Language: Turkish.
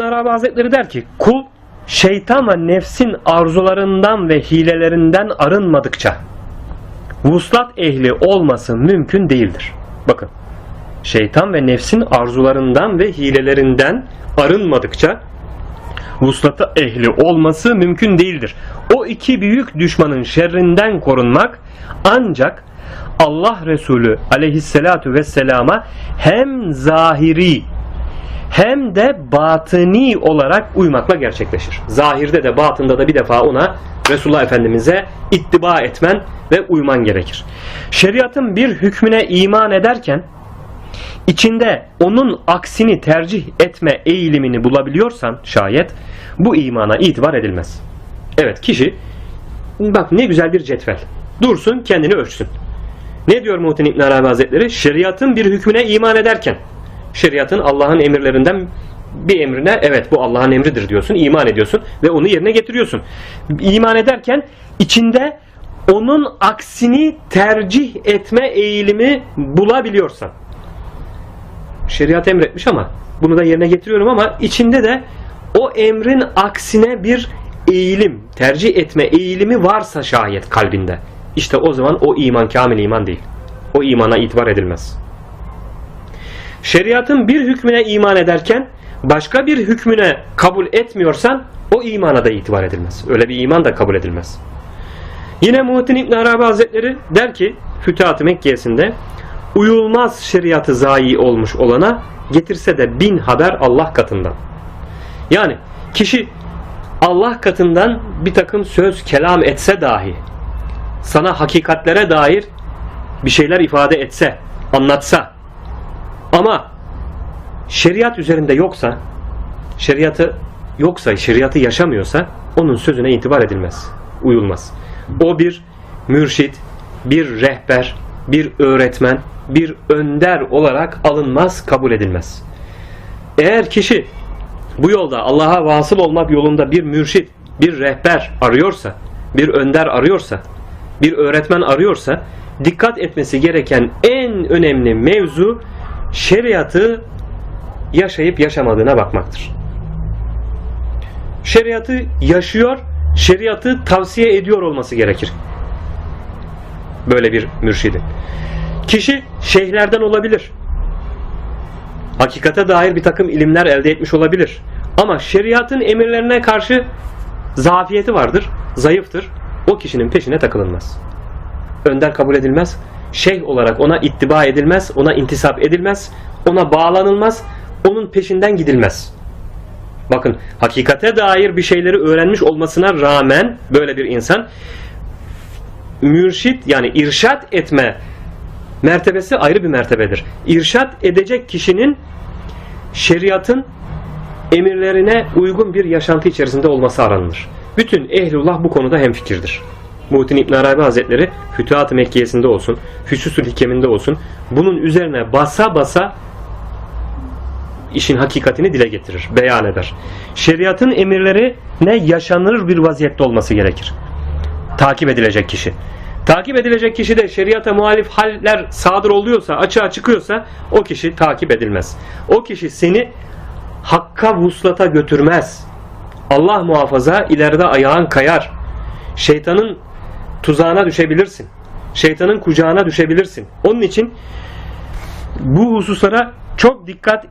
Arabi Hazretleri der ki kul şeytan ve nefsin arzularından ve hilelerinden arınmadıkça vuslat ehli olması mümkün değildir. Bakın şeytan ve nefsin arzularından ve hilelerinden arınmadıkça vuslata ehli olması mümkün değildir. O iki büyük düşmanın şerrinden korunmak ancak Allah Resulü aleyhissalatu vesselama hem zahiri hem de batıni olarak uymakla gerçekleşir. Zahirde de batında da bir defa ona Resulullah Efendimiz'e ittiba etmen ve uyman gerekir. Şeriatın bir hükmüne iman ederken içinde onun aksini tercih etme eğilimini bulabiliyorsan şayet bu imana itibar edilmez. Evet kişi bak ne güzel bir cetvel. Dursun kendini ölçsün. Ne diyor Muhittin İbn Arabi Hazretleri? Şeriatın bir hükmüne iman ederken şeriatın Allah'ın emirlerinden bir emrine evet bu Allah'ın emridir diyorsun, iman ediyorsun ve onu yerine getiriyorsun. İman ederken içinde onun aksini tercih etme eğilimi bulabiliyorsan. Şeriat emretmiş ama bunu da yerine getiriyorum ama içinde de o emrin aksine bir eğilim, tercih etme eğilimi varsa şayet kalbinde. İşte o zaman o iman kamil iman değil. O imana itibar edilmez. Şeriatın bir hükmüne iman ederken başka bir hükmüne kabul etmiyorsan o imana da itibar edilmez. Öyle bir iman da kabul edilmez. Yine Muhittin İbn Arabi Hazretleri der ki Fütuhat-ı Mekke'sinde uyulmaz şeriatı zayi olmuş olana getirse de bin haber Allah katından. Yani kişi Allah katından bir takım söz kelam etse dahi sana hakikatlere dair bir şeyler ifade etse, anlatsa ama şeriat üzerinde yoksa, şeriatı yoksa, şeriatı yaşamıyorsa onun sözüne itibar edilmez, uyulmaz. O bir mürşit, bir rehber, bir öğretmen, bir önder olarak alınmaz, kabul edilmez. Eğer kişi bu yolda Allah'a vasıl olmak yolunda bir mürşit, bir rehber arıyorsa, bir önder arıyorsa, bir öğretmen arıyorsa dikkat etmesi gereken en önemli mevzu şeriatı yaşayıp yaşamadığına bakmaktır. Şeriatı yaşıyor, şeriatı tavsiye ediyor olması gerekir. Böyle bir mürşidin. Kişi şeyhlerden olabilir. Hakikate dair bir takım ilimler elde etmiş olabilir. Ama şeriatın emirlerine karşı zafiyeti vardır, zayıftır. O kişinin peşine takılınmaz. Önder kabul edilmez. Şeyh olarak ona ittiba edilmez, ona intisap edilmez, ona bağlanılmaz, onun peşinden gidilmez. Bakın hakikate dair bir şeyleri öğrenmiş olmasına rağmen böyle bir insan mürşit yani irşat etme mertebesi ayrı bir mertebedir. İrşat edecek kişinin şeriatın emirlerine uygun bir yaşantı içerisinde olması aranılır. Bütün ehlullah bu konuda hemfikirdir. Muhittin İbn Arabi Hazretleri Fütuhat-ı Mekkiye'sinde olsun, Füsusül Hikem'inde olsun bunun üzerine basa basa işin hakikatini dile getirir, beyan eder. Şeriatın emirleri ne yaşanır bir vaziyette olması gerekir. Takip edilecek kişi. Takip edilecek kişi de şeriata muhalif haller sadır oluyorsa, açığa çıkıyorsa o kişi takip edilmez. O kişi seni hakka vuslata götürmez. Allah muhafaza ileride ayağın kayar. Şeytanın tuzağına düşebilirsin. Şeytanın kucağına düşebilirsin. Onun için bu hususlara çok dikkat